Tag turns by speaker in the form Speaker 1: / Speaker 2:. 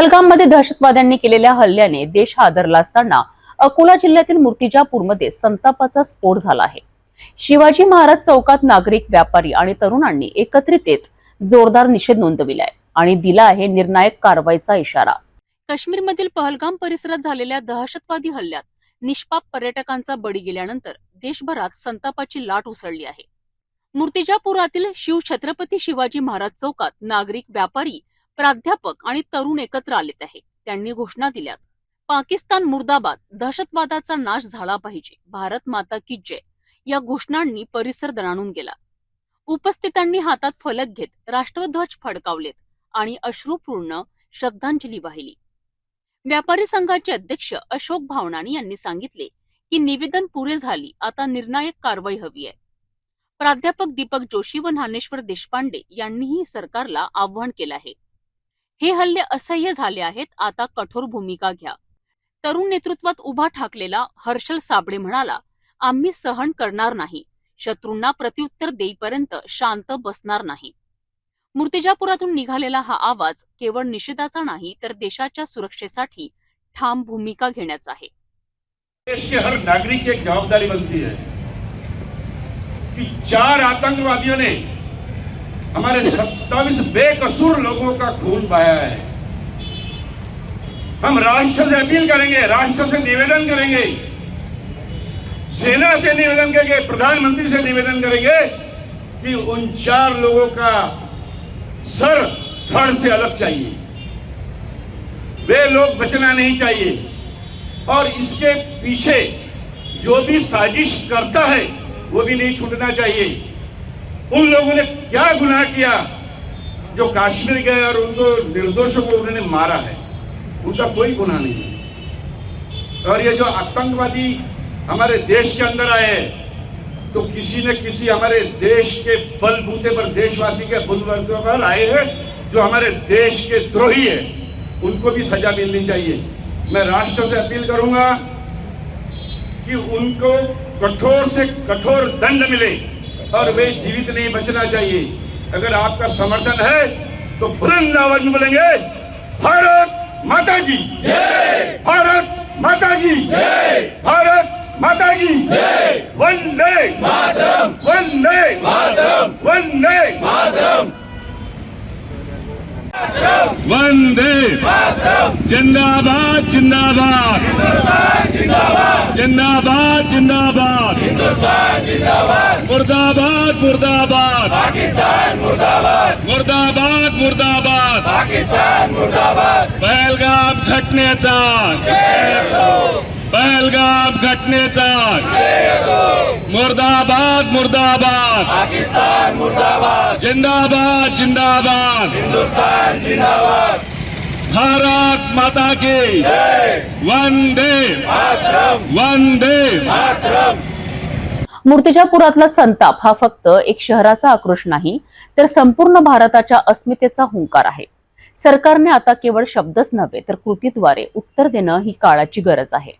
Speaker 1: पहलगाममध्ये दहशतवाद्यांनी केलेल्या हल्ल्याने देश हादरला असताना अकोला जिल्ह्यातील मूर्तिजापूरमध्ये संतापाचा स्फोट झाला आहे. शिवाजी महाराज चौकात नागरिक व्यापारी आणि तरुणांनी एकत्रित येत जोरदार निषेध नोंदविलाय आणि दिला आहे निर्णायक कारवाईचा इशारा. काश्मीरमधील पहलगाम परिसरात झालेल्या दहशतवादी हल्ल्यात निष्पाप पर्यटकांचा बळी गेल्यानंतर देशभरात संतापाची लाट उसळली आहे. मूर्तिजापुरातील शिव छत्रपती शिवाजी महाराज चौकात नागरिक व्यापारी प्राध्यापक आणि तरुण एकत्र आलेत आहे. त्यांनी घोषणा दिल्यात पाकिस्तान मुर्दाबाद दहशतवादाचा नाश झाला पाहिजे भारत माता की जय या घोषणांनी परिसर दणाणून गेला. उपस्थितांनी हातात फलक घेत राष्ट्रध्वज फडकावलेत आणि अश्रुपूर्ण श्रद्धांजली वाहिली. व्यापारी संघाचे अध्यक्ष अशोक भावनानी यांनी सांगितले की निवेदन पुरे झाली आता निर्णायक कारवाई हवी आहे. प्राध्यापक दीपक जोशी व ज्ञानेश्वर देशपांडे यांनीही सरकारला आव्हान केलं आहे. हे हल्ले असह्य झाले आहेत. आता कठोर भूमिका घ्या. तरुण नेतृत्वात उभा ठाकलेला हर्षल साबळे म्हणाला आम्ही सहन करणार नाही. शत्रूंना प्रत्युत्तर देईपर्यंत शांत बसणार नाही. मूर्तिजापुरातून निघालेला हा आवाज केवळ निषेधाचा नाही तर देशाच्या सुरक्षेसाठी ठाम भूमिका घेण्याचा आहे.
Speaker 2: देश के हर नागरिक की एक जवाबदारी बनती है कि चार आतंकवादियों ने हमारे सत्ताईस बेकसूर लोगों का खून बहाया है। हम राष्ट्र से अपील करेंगे, राष्ट्र से निवेदन करेंगे, सेना से निवेदन करेंगे, प्रधानमंत्री से निवेदन करेंगे कि उन चार लोगों का सर धड़ से अलग चाहिए। वे लोग बचना नहीं चाहिए। और इसके पीछे जो भी साजिश करता है, वो भी नहीं छूटना चाहिए। उन लोगों ने क्या गुनाह किया? जो कश्मीर गए और उनको निर्दोषों को उन्होंने मारा है, उनका कोई गुनाह नहीं है। और ये जो आतंकवादी हमारे देश के अंदर आए तो किसी न किसी हमारे देश के बलबूते पर, देशवासी के बलबूते पर आए हैं, जो हमारे देश के द्रोही है, उनको भी सजा मिलनी चाहिए। मैं राष्ट्र से अपील करूँगा कि उनको कठोर से कठोर दंड मिले। और वे जीवित नहीं बचना चाहिए। अगर आपका समर्थन है तो बुलंद आवाज़ में बोलेंगे भारत माता जी भारत माता जी भारत माता जी वंदे वंदे वंदे
Speaker 3: वंदे जिंदाबाद जिंदाबाद। जिंदाबाद जिंदाबाद। मुर्दाबाद। मुर्दाबाद मुर्दाबाद मुर्दाबाद। मुर्दाबाद। पाकिस्तान मुर्दाबाद। पहलगाम घटनेचा पहलगाम घटनेचा मुर्दाबाद मुर्दाबाद। पाकिस्तान मुर्दाबाद। जिंदाबाद जिंदाबाद। हिंदुस्तान जिंदाबाद। भारत माता की। वंदे। वंदे।
Speaker 1: मूर्तिजापुरातला संताप हा फक्त एक शहराचा आक्रोश नाही तर संपूर्ण भारताच्या अस्मितेचा हुंकार आहे. सरकारने आता केवळ शब्दच नव्हे तर कृतीद्वारे उत्तर देणं ही काळाची गरज आहे.